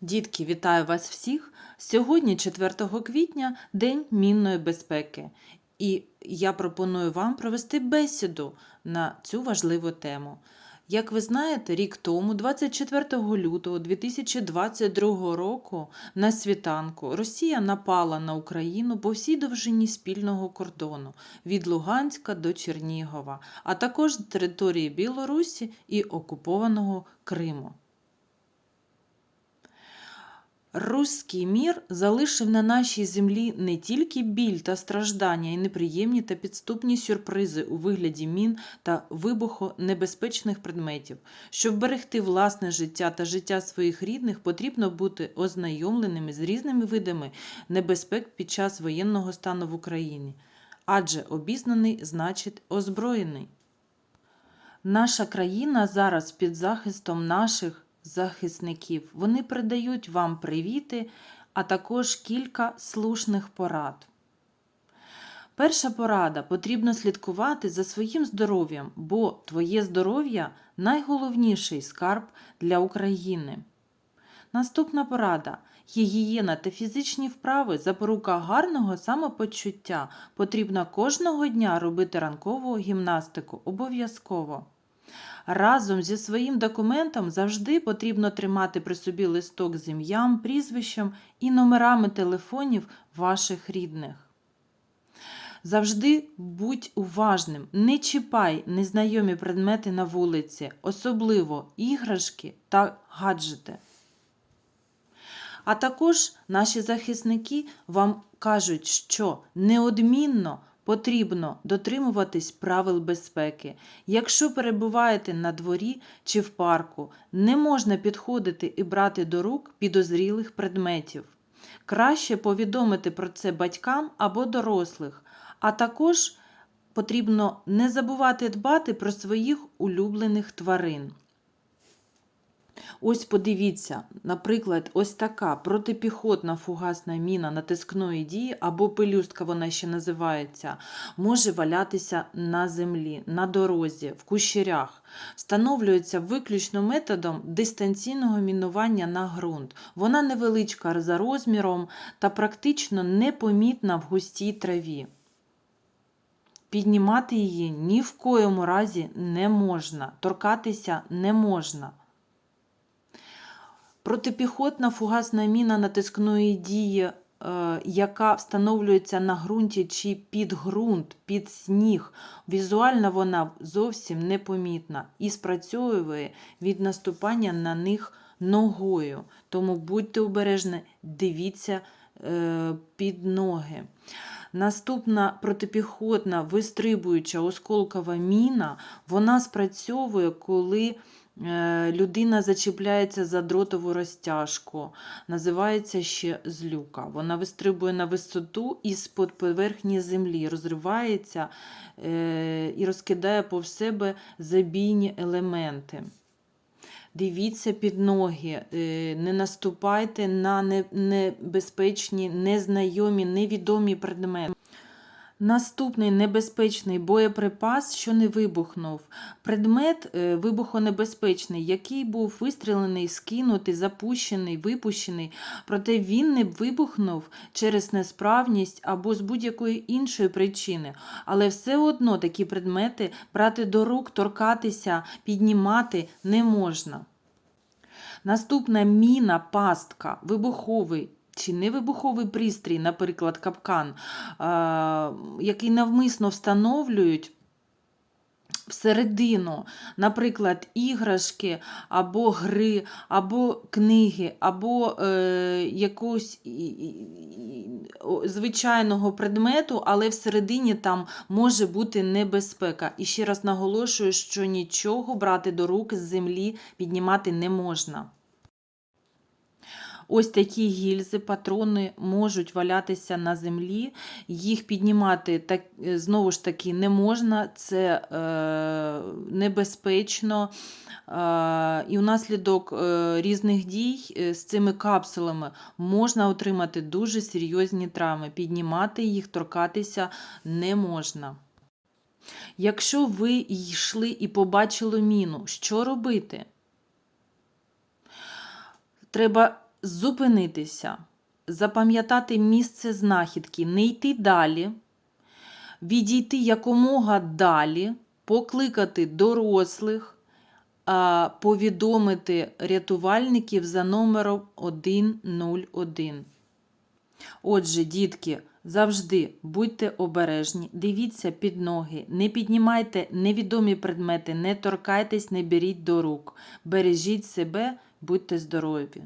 Дітки, вітаю вас всіх! Сьогодні, 4 квітня, День мінної безпеки. І я пропоную вам провести бесіду на цю важливу тему. Як ви знаєте, рік тому, 24 лютого 2022 року, на світанку, Росія напала на Україну по всій довжині спільного кордону від Луганська до Чернігова, а також території Білорусі і окупованого Криму. Руський мір залишив на нашій землі не тільки біль та страждання і неприємні та підступні сюрпризи у вигляді мін та вибухонебезпечних предметів. Щоб берегти власне життя та життя своїх рідних, потрібно бути ознайомленими з різними видами небезпек під час воєнного стану в Україні. Адже обізнаний значить озброєний. Наша країна зараз під захистом наших захисників. Вони передають вам привіти, а також кілька слушних порад. Перша порада потрібно слідкувати за своїм здоров'ям, бо твоє здоров'я найголовніший скарб для України. Наступна порада. Гігієна та фізичні вправи запорука гарного самопочуття. Потрібно кожного дня робити ранкову гімнастику обов'язково. Разом зі своїм документом завжди потрібно тримати при собі листок з ім'ям, прізвищем і номерами телефонів ваших рідних. Завжди будь уважним, не чіпай незнайомі предмети на вулиці, особливо іграшки та гаджети. А також наші захисники вам кажуть, що неодмінно потрібно дотримуватись правил безпеки. Якщо перебуваєте на дворі чи в парку, не можна підходити і брати до рук підозрілих предметів. Краще повідомити про це батькам або дорослих, а також потрібно не забувати дбати про своїх улюблених тварин. Ось подивіться, наприклад, ось така протипіхотна фугасна міна натискної дії, або пелюстка вона ще називається, може валятися на землі, на дорозі, в кущерях. Встановлюється виключно методом дистанційного мінування на ґрунт. Вона невеличка за розміром та практично непомітна в густій траві. Піднімати її ні в коєму разі не можна, торкатися не можна. Протипіхотна фугасна міна натискної дії, е, яка встановлюється на ґрунті чи під ґрунт, під сніг. Візуально вона зовсім непомітна і спрацьовує від наступання на них ногою. Тому будьте обережні, дивіться е, під ноги. Наступна протипіхотна вистрибуюча осколкова міна, вона спрацьовує, коли людина зачіпляється за дротову розтяжку. Називається ще злюка. Вона вистрибує на висоту і з-под поверхні землі, розривається е, і розкидає пов себе забійні елементи. Дивіться під ноги, е, не наступайте на небезпечні, незнайомі, невідомі предмети. Наступний небезпечний боєприпас, що не вибухнув. Предмет е, вибухонебезпечний, який був вистрілений, скинутий, запущений, випущений, проте він не вибухнув через несправність або з будь-якої іншої причини. Але все одно такі предмети брати до рук, торкатися, піднімати не можна. Наступна міна, пастка, вибуховий чи невибуховий пристрій, наприклад, капкан, який навмисно встановлюють. Всередину, наприклад, іграшки, або гри, або книги, або е, якогось звичайного предмету, але всередині там може бути небезпека. І ще раз наголошую, що нічого брати до рук з землі піднімати не можна. Ось такі гільзи, патрони можуть валятися на землі. Їх піднімати так, е, знову ж таки не можна, це е, небезпечно. Е, і внаслідок е, різних дій е, з цими капсулами можна отримати дуже серйозні травми. Піднімати їх, торкатися не можна. Якщо ви йшли і побачили міну, що робити? Треба зупинитися, запам'ятати місце знахідки, не йти далі, відійти якомога далі, покликати дорослих, повідомити рятувальників за номером 101. Отже, дітки, завжди будьте обережні, дивіться під ноги, не піднімайте невідомі предмети, не торкайтесь, не беріть до рук. Бережіть себе, будьте здорові.